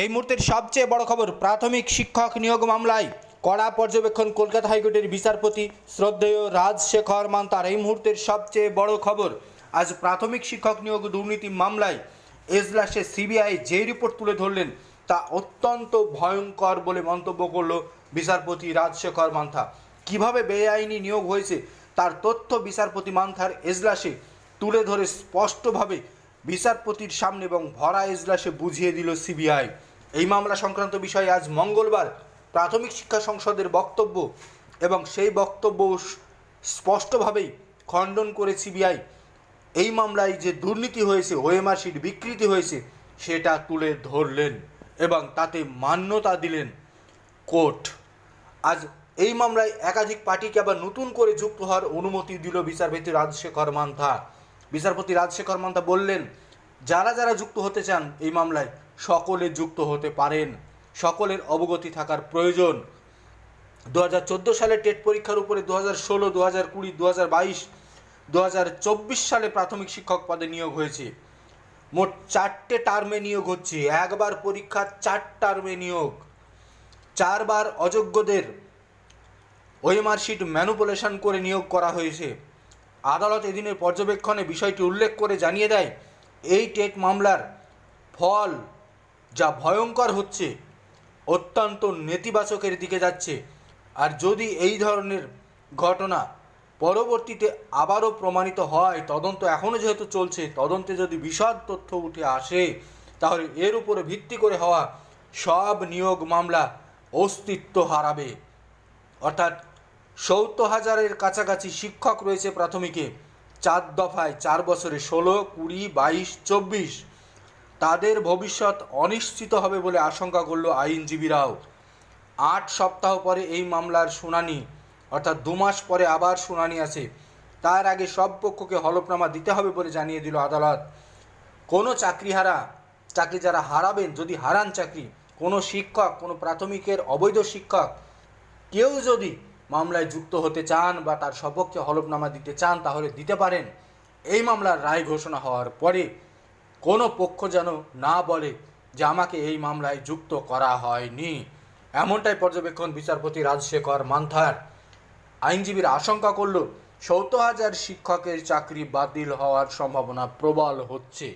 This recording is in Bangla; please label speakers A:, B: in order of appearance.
A: এই মুহূর্তের সবচেয়ে বড় খবর, প্রাথমিক শিক্ষক নিয়োগ মামলায় কড়া পর্যবেক্ষণ কলকাতা হাইকোর্টের বিচারপতি শ্রদ্ধেয় রাজশেখর মান্তার। এই মুহূর্তের সবচেয়ে বড় খবর, আজ প্রাথমিক শিক্ষক নিয়োগ দুর্নীতি মামলায় এজলাসে সিবিআই যে রিপোর্ট তুলে ধরলেন, তা অত্যন্ত ভয়ঙ্কর বলে মন্তব্য করল বিচারপতি রাজশেখর মান্থা কীভাবে বেআইনি নিয়োগ হয়েছে, তার তথ্য বিচারপতি মান্থার এজলাসে তুলে ধরে স্পষ্টভাবে বিচারপতির সামনে এবং ভরা এজলাসে বুঝিয়ে দিল সিবিআই। এই মামলা সংক্রান্ত বিষয়ে আজ মঙ্গলবার প্রাথমিক শিক্ষা সংসদের বক্তব্য এবং সেই বক্তব্য স্পষ্টভাবেই খণ্ডন করে সিবিআই। এই মামলায় যে দুর্নীতি হয়েছে, ওএমআর বিকৃতি হয়েছে, সেটা তুলে ধরলেন এবং তাতে মান্যতা দিলেন কোর্ট। আজ এই মামলায় একাধিক পার্টিকে আবার নতুন করে যুক্ত হওয়ার অনুমতি দিল বিচারপতি রাজশেখর মান্থা। বিচারপতি রাজশেখর মান্থা বললেন, যারা যারা যুক্ত হতে চান এই মামলায় সকলে যুক্ত হতে পারেন। সকলের অবগতি থাকার প্রয়োজন। দু হাজার চোদ্দ সালে টেট পরীক্ষার উপরে দু হাজার ষোলো, দু হাজার কুড়ি, দু হাজার বাইশ, দু হাজার চব্বিশ সালে প্রাথমিক শিক্ষক পদে নিয়োগ হয়েছে। মোট চারটে টার্মে নিয়োগ হচ্ছে। একবার পরীক্ষা, চার টার্মে নিয়োগ। চারবার অযোগ্যদের ওএমআর শিট ম্যানুপুলেশন করে নিয়োগ করা হয়েছে। আদালত এদিনের পর্যবেক্ষণে বিষয়টি উল্লেখ করে জানিয়ে দেয়, এই টেট মামলার ফল যা ভয়ঙ্কর হচ্ছে, অত্যন্ত নেতিবাচকের দিকে যাচ্ছে। আর যদি এই ধরনের ঘটনা পরবর্তীতে আবারও প্রমাণিত হয়, তদন্ত এখনও যেহেতু চলছে, তদন্তে যদি বিশদ তথ্য উঠে আসে, তাহলে এর উপরে ভিত্তি করে হওয়া সব নিয়োগ মামলা অস্তিত্ব হারাবে। অর্থাৎ সত্তর হাজারের কাছাকাছি শিক্ষক রয়েছে প্রাথমিকে। চার দফায় চার বছরে ষোলো, কুড়ি, বাইশ, চব্বিশ। তাদের ভবিষ্যৎ অনিশ্চিত হবে বলে আশঙ্কা করল আইনজীবীরাও। আট সপ্তাহ পরে এই মামলার শুনানি, অর্থাৎ দু মাস পরে আবার শুনানি আছে। তার আগে সব পক্ষকে হলফনামা দিতে হবে বলে জানিয়ে দিল আদালত। কোনো চাকরিহারা, চাকরি যারা হারাবেন, যদি হারান চাকরি, কোনো শিক্ষক, কোনো প্রাথমিকের অবৈধ শিক্ষক, কেউ যদি মামলায় যুক্ত হতে চান বা তার সপক্ষে হলফনামা দিতে চান তাহলে দিতে পারেন। এই মামলার রায় ঘোষণা হওয়ার পরে কোনো পক্ষ যেন না বলে যে আমাকে এই মামলায় যুক্ত করা হয়নি। এমনটাই পর্যবেক্ষণ বিচারপতি রাজশেখর মান্থার। আইনজীবীরা আশঙ্কা করল, সত্তর হাজার শিক্ষকের চাকরি বাতিল হওয়ার সম্ভাবনা প্রবল হচ্ছে।